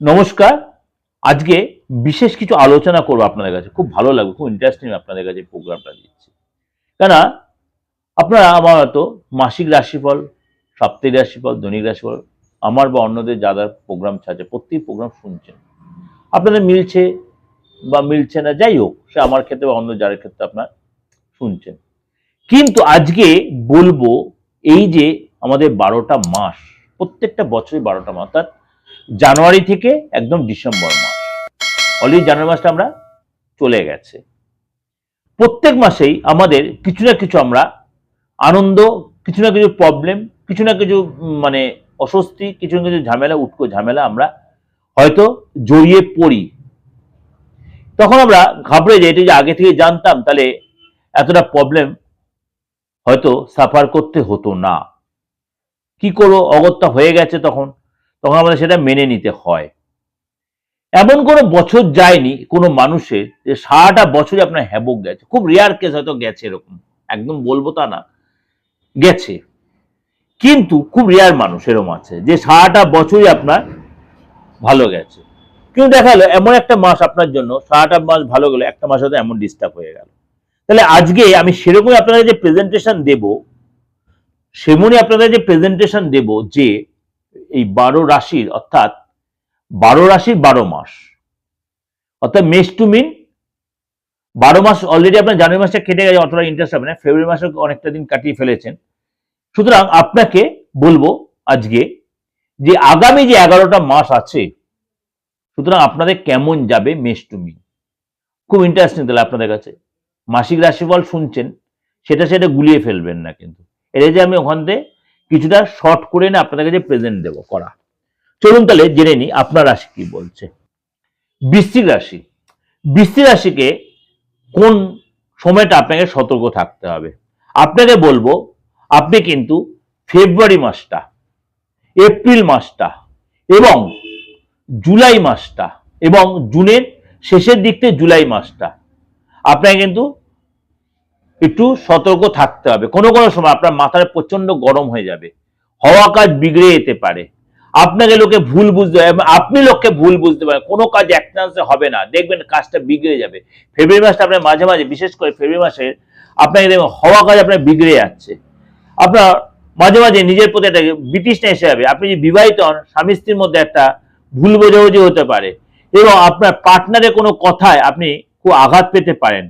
নমস্কার। আজকে বিশেষ কিছু আলোচনা করব আপনাদের কাছে। খুব ভালো লাগবে, খুব ইন্টারেস্টিং আপনাদের কাছে প্রোগ্রামটা দিচ্ছি। কেন আপনারা আমার হয়তো মাসিক রাশিফল, সাপ্তাহিক রাশিফল, দৈনিক রাশিফল, আমার বা অন্যদের যা যা প্রোগ্রাম ছাড়ছে প্রত্যেক প্রোগ্রাম শুনছেন। আপনাদের মিলছে বা মিলছে না, যাই হোক, সে আমার ক্ষেত্রে বা অন্য যার ক্ষেত্রে আপনার শুনছেন। কিন্তু আজকে বলব এই যে আমাদের বারোটা মাস, প্রত্যেকটা বছরই বারোটা মাস, অর্থাৎ জানুয়ারি থেকে একদম ডিসেম্বর মাস। অলরেডি জানুয়ারি মাসটা আমরা চলে গেছে। প্রত্যেক মাসেই আমাদের কিছু না কিছু আমরা আনন্দ, কিছু না কিছু প্রবলেম কিছু না কিছু মানে অস্বস্তি, কিছু না কিছু ঝামেলা, উটকো ঝামেলা আমরা হয়তো জড়িয়ে পড়ি। তখন আমরা ঘাবড়ে যাই, এটা যে আগে থেকে জানতাম, তাহলে এতটা প্রবলেম হয়তো সাফার করতে হতো না। কি করো অগত্যা হয়ে গেছে তখন। তখন আমাদের সেটা মেনে নিতে হয়। এমন কোনো বছর যায়নি, কোনো মানুষের, যে সারাটা বছরই আপনার হ্যাবক গেছে। খুব রেয়ার কেস হয়তো গেছে এরকম। একদম বলব তা না। গেছে। কিন্তু খুব রেয়ার মানুষ এরকম আছে, যে সারাটা বছরই আপনার ভালো গেছে। কিন্তু দেখা গেলো, এমন একটা মাস আপনার জন্য সারাটা মাস ভালো গেলো, একটা মাস হয়তো এমন ডিস্টার্ব হয়ে গেল। তাহলে আজকে আমি সেরকমই আপনাদের যে প্রেজেন্টেশন দেব, সেমনই আপনাদের যে প্রেজেন্টেশন দেব যে এই বারো রাশির, অর্থাৎ বারো রাশির বারো মাস। অর্থাৎ মেষ টু মিন, বারো মাস অলরেডি আপনার জানুয়ারি মাসটা কেটে গেছে, অতটা ইন্টারেস্ট হবে না। ফেব্রুয়ারি মাসে অনেকটা দিন কাটিয়ে ফেলেছেন। সুতরাং আপনাকে বলব আজকে যে আগামী যে এগারোটা মাস আছে, সুতরাং আপনাদের কেমন যাবে মেষ টু মিন? খুব ইন্টারেস্টিং তাহলে আপনাদের কাছে। মাসিক রাশিফল শুনছেন, সেটা সেটা গুলিয়ে ফেলবেন না কিন্তু। এটা যে আমি ওখান থেকে কিছুটা শর্ট করে না আপনাদের কাছে প্রেজেন্ট দেবো করা। চলুন তাহলে জেনে নিই আপনার রাশি কি বলছে। বৃশ্চিক রাশি। বৃশ্চিক রাশিকে কোন সময়টা আপনাকে সতর্ক থাকতে হবে? আপনাকে বলব, আপনি কিন্তু ফেব্রুয়ারি মাসটা এপ্রিল মাসটা এবং জুলাই মাসটা এবং জুনের শেষের দিক থেকে জুলাই মাসটা, আপনাকে কিন্তু একটু সতর্ক থাকতে হবে। কোনো কোনো সময় আপনার মাথায় প্রচণ্ড গরম হয়ে যাবে। হওয়া কাজ বিগড়ে যেতে পারে। আপনাকে লোকে ভুল বুঝতে পারে আপনি লোককে ভুল বুঝতে পারেন। কোনো কাজ এক চান্সে হবে না। দেখবেন কাজটা বিগড়ে যাবে। ফেব্রুয়ারি মাসটা আপনার মাঝে মাঝে, বিশেষ করে ফেব্রুয়ারি মাসে, আপনাকে দেখবেন হওয়া কাজ আপনার বিগড়ে যাচ্ছে। আপনার মাঝে মাঝে নিজের প্রতি একটা ব্রিটিশনেস এসে যাবে। আপনি যে বিবাহিত হন, স্বামী স্ত্রীর মধ্যে একটা ভুল বোঝাবুঝি হতে পারে। এবং আপনার পার্টনারের কোনো কথায় আপনি খুব আঘাত পেতে পারেন।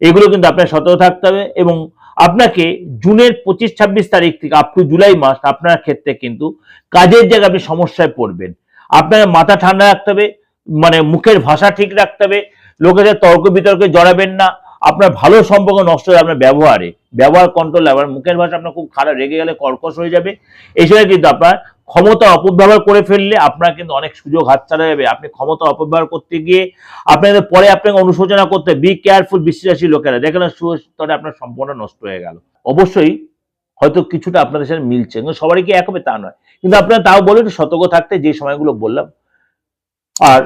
এগুলো কিন্তু আপনার সতর্ক থাকতে হবে এবং আপনাকে জুনের পঁচিশ, ছাব্বিশ তারিখ থেকে আপ টু জুলাই মাস আপনার ক্ষেত্রে কিন্তু কাজের জায়গায় আপনি সমস্যায় পড়বেন। আপনার মাথা ঠান্ডা রাখতে হবে মানে মুখের ভাষা ঠিক রাখতে হবে, লোকেদের তর্ক বিতর্কে জড়াবেন না, আপনার ভালো সম্পর্ক নষ্ট হবে আপনার ব্যবহারে। ব্যবহার কন্ট্রোল আপনার মুখের ভাষা আপনার খুব খারাপ, রেগে গেলে কর্কশ হয়ে যাবে। এই সময় কিন্তু আপনার ক্ষমতা অপব্যবহার করে ফেললে আপনার কিন্তু অনেক সুযোগ হাত হাতছাড়া যাবে। আপনি ক্ষমতা অপব্যবহার করতে গিয়ে আপনাদের পরে আপনাকে অনুশোচনা করতে বি কেয়ারফুল বিশ্বাসী লোকেরা। দেখেন সুস্তরে আপনার সম্পূর্ণ নষ্ট হয়ে গেল। অবশ্যই হয়তো কিছুটা আপনাদের সাথে মিলছে, কিন্তু সবারই কি এক হবে তা নয়। কিন্তু আপনারা তাও বলে একটু সতর্ক থাকতে যে সময়গুলো বললাম। আর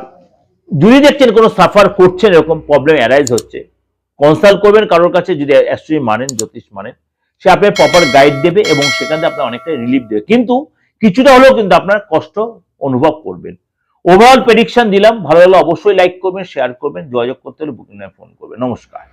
যদি দেখছেন কোনো সাফার করছেন, এরকম প্রবলেম অ্যারাইজ হচ্ছে কনসাল্ট করবেন কারোর কাছে, যদি অ্যাস্ট্রোলজি মানেন, জ্যোতিষ মানেন, সে আপনার প্রপার গাইড দেবে এবং সেখান থেকে আপনার অনেকটা রিলিফ দেবে। কিন্তু কিছুটা হলেও কিন্তু আপনার কষ্ট অনুভব করবেন। ওভারঅল প্রেডিকশন দিলাম, ভালো লাগলে অবশ্যই লাইক করবেন শেয়ার করবেন, যোগাযোগ করতে হলে বুকিং ফোন করবেন। নমস্কার।